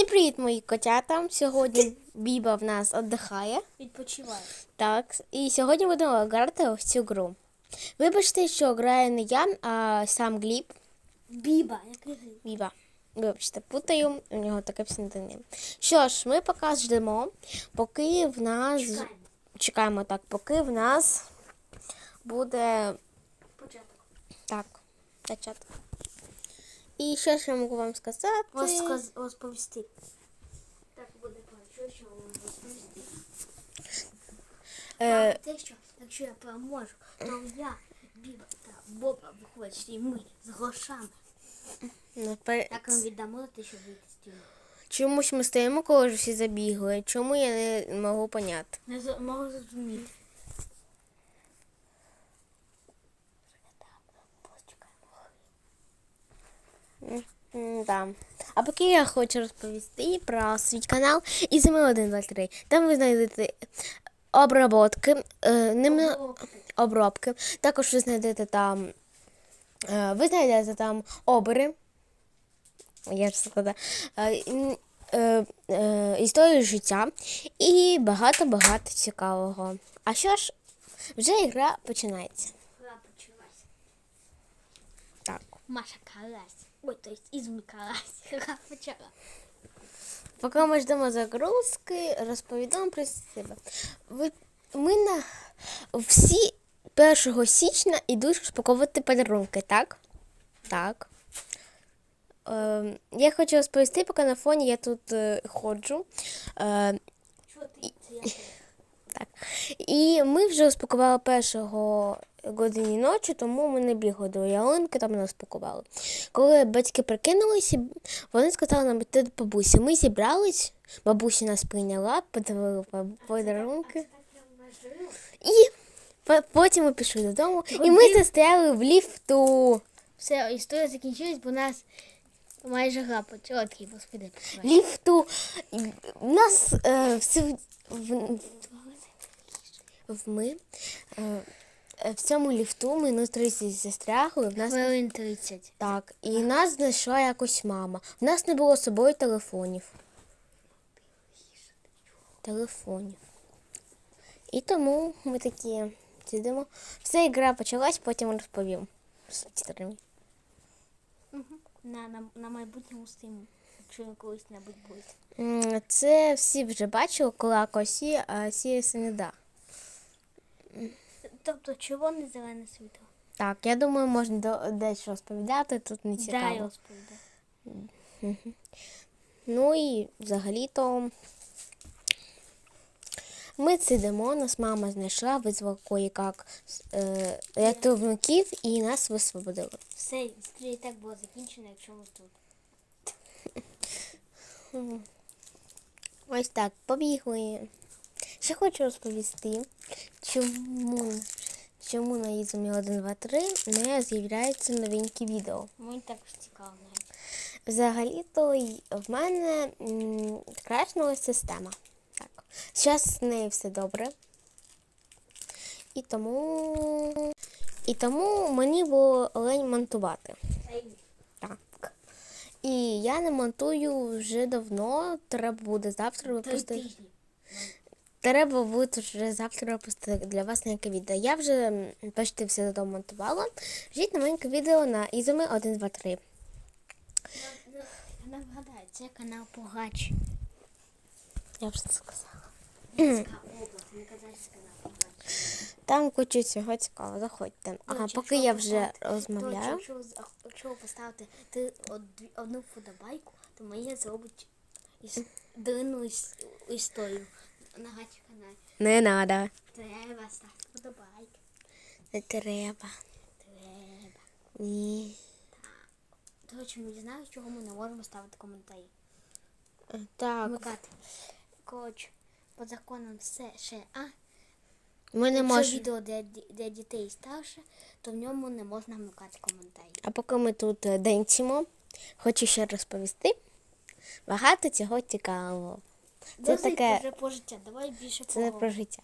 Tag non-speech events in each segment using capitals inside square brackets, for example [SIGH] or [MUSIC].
Всім привіт, мої котята. Сьогодні [LAUGHS] Біба в нас віддихає. Відпочиваю. Так, і сьогодні будемо грати в цю гру. Вибачте, що грає не я, а сам Гліб. Біба, який гриб? Біба. Вибачте, путаю, у нього таке псевдонім. Що ж, ми поки ждемо, поки в нас. Чекаємо. Чекаємо так, поки в нас буде Початок. так, початок. І що ж я можу вам сказати? Розказ... Розповісти. Так буде про що вам розповісти. Е, Те, що якщо я переможу, то я, Біба та Боба виходять, і ми з грошами. напе- Так ми віддамо що вийти. Чомусь ми стоїмо, коли ж всі забігли. Чому я не можу поняти? Не можу зрозуміти. Да. А поки я хочу розповісти про свій канал Ізми 123. Там ви знайдете обработки, е, ними, обробки. Також ви знайдете там, е, ви знайдете там обери. Я ж сказала. Е, е, е, історію життя і багато-багато цікавого. А що ж, вже гра починається. Гра почалась. Так. Маша Карась. Ой, то есть. Гра почала. [LAUGHS] Поки ми ждемо загрузки, розповідаємо про себе. Ви, ми на всі 1 січня йдуть розпаковувати подарунки, так? Так. Е, я хочу розповісти, поки на фоні я тут е, ходжу. Е, Що ти? Це я. [LAUGHS] так. І ми вже розпакували першого годині ночі, тому ми не бігли до ялинки, там не розпакували. Коли батьки прикинулися, вони сказали нам йти до бабусі. Ми зібрались, бабуся нас прийняла, подарувала подарунки. І потім ми пішли додому, і ми застряли в ліфту. Все, історія закінчилась, бо нас майже гра почала. Такий, господи. Ліфту. У нас е, всі, в, в ми. Е, е, в цьому ліфту ми на 30 застрягли. В нас Хвилин 30. Так, і нас знайшла якось мама. В нас не було з собою телефонів. Телефонів. І тому ми такі сидимо. Все, ігра почалась, потім розповім. Історіями. На, на, на майбутньому стрімі, якщо він колись небудь буде. Це всі вже бачили, коли косі, а сіяся не да. Тобто червоне зелене світло. Так, я думаю, можна дещо розповідати, тут не Дай цікаво. розповідай. Ну і взагалі-то ми сидимо, нас мама знайшла, визвала кое-як е, рятівників і нас висвободили. Все, і так була закінчена, якщо ми тут. Ось так, побігли. Ще хочу розповісти, чому, чому на Ізумі 1, 2, 3 не з'являються новенькі відео. Мені також цікаво. Взагалі-то в мене крашнула система. Так. Зараз з нею все добре. І тому. І тому мені було лень монтувати. Так. І я не монтую вже давно. Треба буде завтра випустити. Треба буде вже завтра випустити для вас новеньке відео. Я вже почти все додому монтувала. Жіть новеньке відео на Ізуми 1, 2, 3. Я нагадаю, це канал Погач. Я вже це сказала. Вінська область, не казати канал Погач. Там кучу всього цікавого. Заходьте. Ага, Коротше, поки я вже розмовляю. Коротше, Якщо, якщо ви поставите ти одну вподобайку, то моє зробить длинну іс- історію на гачі. Не треба. Треба ставити вподобайки. Не треба. Треба. Ні. До речі, ми дізналися, чого ми не можемо ставити коментарі. Е, Так. Вмикати. Коротше, по законам все ще, а? Ми не можемо. відео для, ді- для дітей старше, то в ньому не можна вмикати коментарі. А поки ми тут е, денчимо, хочу ще розповісти. Багато цього цікавого. Це Досить таке. вже про життя. Давай більше Це не про життя.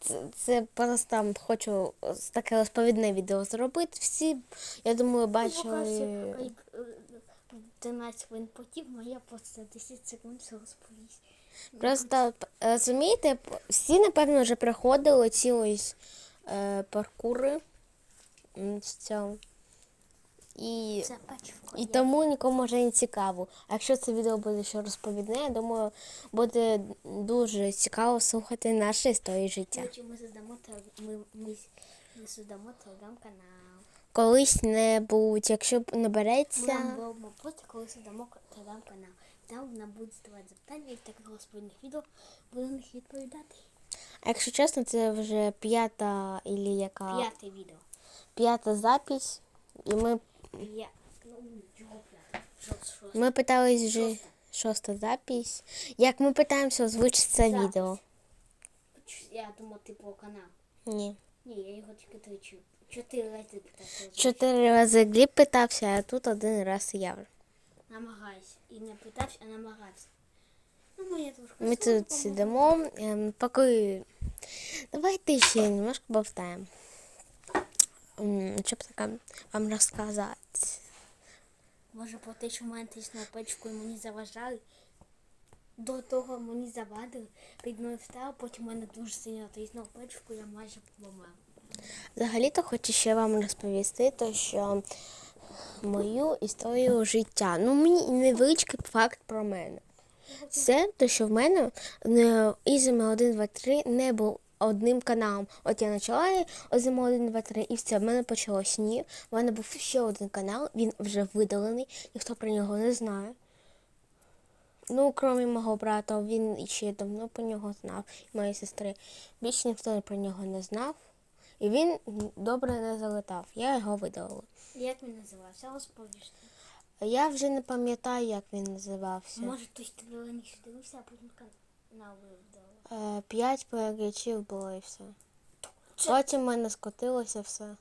Це, це просто там хочу таке розповідне відео зробити. Всі, я думаю, Ну, бачили. покажи, ай, е, 13 хвилин потім, моя просто 10 секунд все розповість. Просто розумієте, п- всі, напевно, вже проходили ці ось е, паркури. м, цього. І, і тому нікому вже не цікаво. А якщо це відео буде ще розповідне, я думаю, буде дуже цікаво слухати наші історії життя. Ми создамо ми, ми, ми создамо телеграм-канал. Колись-небудь, якщо б Ми набереться. робимо просто, коли создамо телеграм-канал. Там нам будуть задавати запитання і в таких розповідних відео на них відповідати. А якщо чесно, це вже п'ята ілі яка П'яте відео. п'ята запись. І ми, Я, ми питались вже Шоста. запись. Як ми питаємося озвучити це Запись. відео? Я думав, типу, канал. Ні. Ні, я його тільки тричі. Чотири рази питався. Чотири рази Гліб питався, а тут один раз я. Намагаюся. І не питався, а намагався. Ну, трошки. Ми тут сидимо, ем, поки. Давайте ще немножко болтаємо. М, Що таке вам розказати? Може про те, що в мене тиснула печку і мені заважали. До того мені завадили, під мною встав, потім мене дуже сильно тиснула печку, я майже помер. Взагалі-то хочу ще вам розповісти, то що мою історію життя. Ну, мені невеличкий факт про мене. Це те, що в мене Ізима 1, 2, 3 не був одним каналом. От я почала Ізима 1, 2, 3 і все, в мене почалось ні. У мене був ще один канал, він вже видалений, ніхто про нього не знає. Ну, крім мого брата, він ще давно про нього знав, і моєї сестри. Більше ніхто про нього не знав. І він добре не залетав. Я його видалила. Як він називався? Розповіш. Я вже не пам'ятаю, як він називався. Може, хтось тебе раніше дивився, а потім П'ять переглядачів було і все. Це- Потім в мене скотилося все.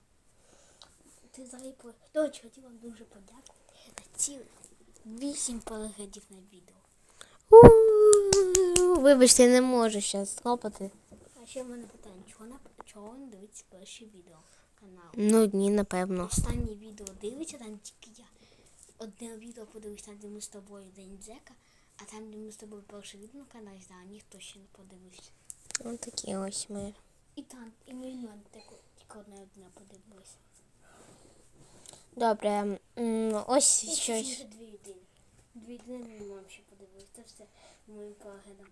Ти взагалі по... До речі, хотів вам дуже подякувати за цілих вісім переглядів на відео. Вибачте, я не можу зараз хлопати. А ще в мене питання, чого, на... чого не дивиться перші відео каналу? Ну, дні, напевно. Останнє відео дивиться, там тільки я. Одне відео подивився, де ми з тобою День Дзека, а там, де ми з тобою перше відео на каналі знали, ніхто ще не подивився. Ось такі ось ми. І там, і тако- тільки одне одне подивилися. Добре, м, ось щось. точніше, Дві єдині. Дві єдині ми маємо ще подивитися. Це все моїм переглядом.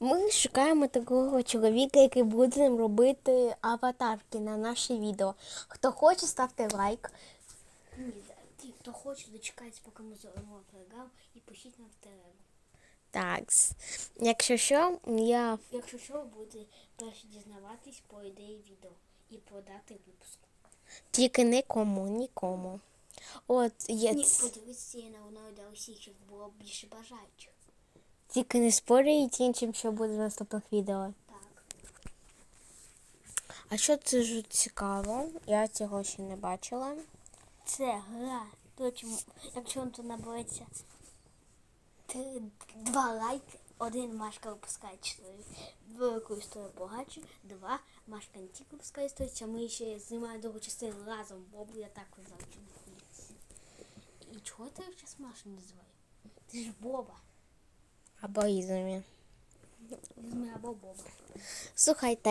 Ми шукаємо такого чоловіка, який буде нам робити аватарки на наше відео. Хто хоче, ставте лайк. Ні, ті, хто хоче, дочекайтесь, поки ми зробимо програм і пишіть нам в телегу. Так. Якщо що, я Якщо що, ви будете перші дізнаватись по ідеї відео і по дати випуску. тільки нікому, нікому. От є Ні, ц- подивитися на воно для усіх, щоб було більше бажаючих. тільки не спорюють іншим, що буде в наступних відео. Так. А що це ж цікаво? Я цього ще не бачила. Це гра. Речі, якщо вам тут набереться два лайки, один Машка випускає чотири велику історію багачу, два Машка не тільки випускає історію, а ми ще знімаємо другу частину разом, бо я так завжди. І чого ти зараз Машу називаю? Ти ж Боба. Або ізумі. Візьми або Боба. Слухайте,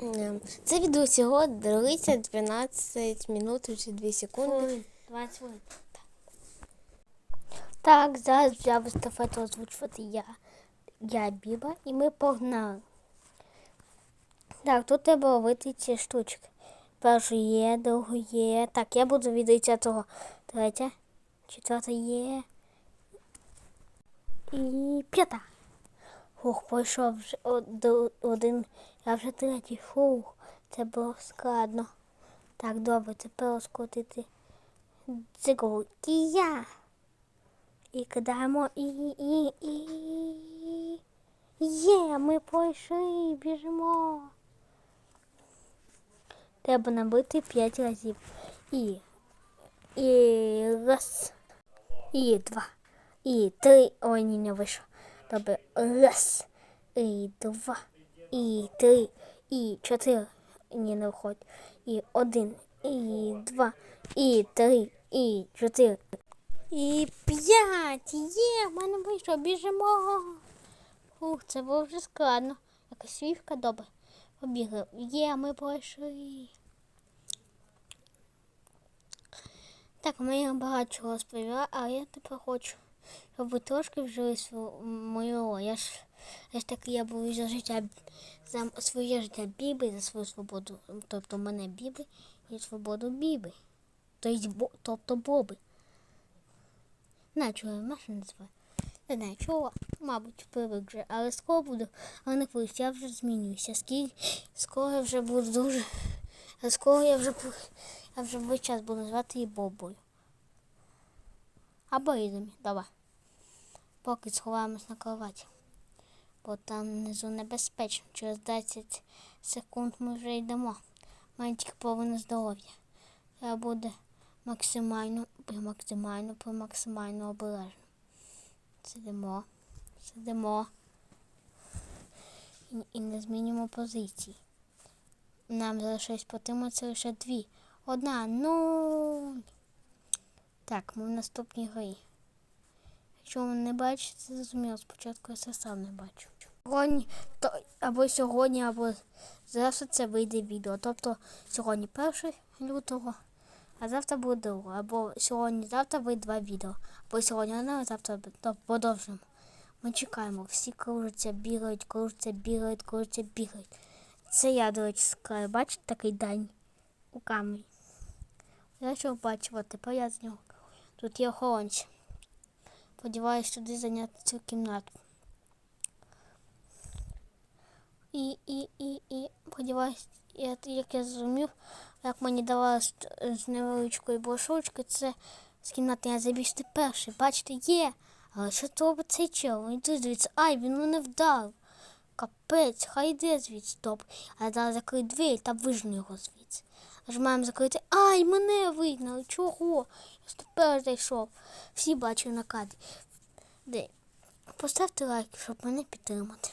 ем, це відео всього длиться 12 минут і 2 секунди. 20 хвилин. Так, зараз взяв естафету озвучувати я. Я Біба, і ми погнали. Так, тут треба ловити ці штучки. Першу є, другу є. Так, я буду від 30-го. Третя, четверта є. І п'ята. Фух, пройшов вже один, я вже третій. Фух, це було складно. Так, добре, тепер розкрутити цикл Кія. І кидаємо і, і, і. Є, ми пройшли, біжимо. Треба набити 5 разів. І. І раз. І два. І три. Ой, ні, не вийшло. Добре. Раз. І два. І три. І чотири. Ні, не виходить. І один. І два. І три. І чотири. І п'ять. Є, в мене вийшло, біжимо. Ух, це було вже складно. Якась вівка добре. Побігли. Є, ми пройшли. Так, ми багато чого розповіла, а я тепер хочу, щоб ви трошки вжили свою мою. Я ж, я ж таки я був за життя за своє життя Біби, за свою свободу, тобто мене Біби і свободу Біби. Тобто, тобто Боби. Знаю, чого я Маша називаю. Не знаю, чого, мабуть, привик вже, але скоро буду, але не хвилюйся, я вже змінююся. Скільки скоро я вже буду дуже. А скоро я вже я вже весь час буду називати її Бобою. Або Ізомі, давай. Поки сховаємось на кроваті. Бо там внизу небезпечно. Через 10 секунд ми вже йдемо. Має тільки половина здоров'я. Треба буде максимально, максимально, максимально обережно. Сидимо, сидимо. І, і не змінюємо позиції. Нам залишилось потриматися лише дві. Одна, нуль. Так, ми в наступній грі. Якщо ви не бачите, зрозуміло. Спочатку я це сам не бачу. Сьогодні, то, або сьогодні, або завтра це вийде відео. Тобто сьогодні 1 лютого, а завтра буде друге. Або сьогодні, завтра вийде два відео. Або сьогодні одне, а завтра то продовжимо. Ми чекаємо. Всі кружаться, бігають, кружаться, бігають, кружаться, бігають. Це я, до речі, склаю. Бачите такий день у камері. Я що бачив, а тепер я з нього. Тут є охоронці. Сподіваюсь, туди зайняти цю кімнату. І, і, і, і, сподіваюсь, як я зрозумів, як мені давали з, невеличкої брошурочки, це з кімнати я забігти перший. Бачите, є. Але що то робить цей чел? Він йде звідси. Ай, він мене вдарив. Капець, хай йде звідси, стоп. А зараз закрий двері та вижну його звідси. Аж маємо закрити. Ай, мене вигнали. Чого? Я тепер зайшов. Всі бачили на кадрі. Де? Поставте лайк, щоб мене підтримати.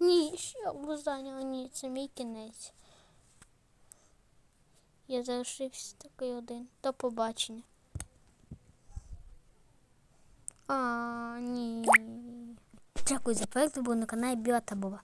Ні, ще б зайняла, ні, це мій кінець. Я залишився такий один. До побачення. А, ні. Дякую за перегляд, був на каналі Біла та Боба.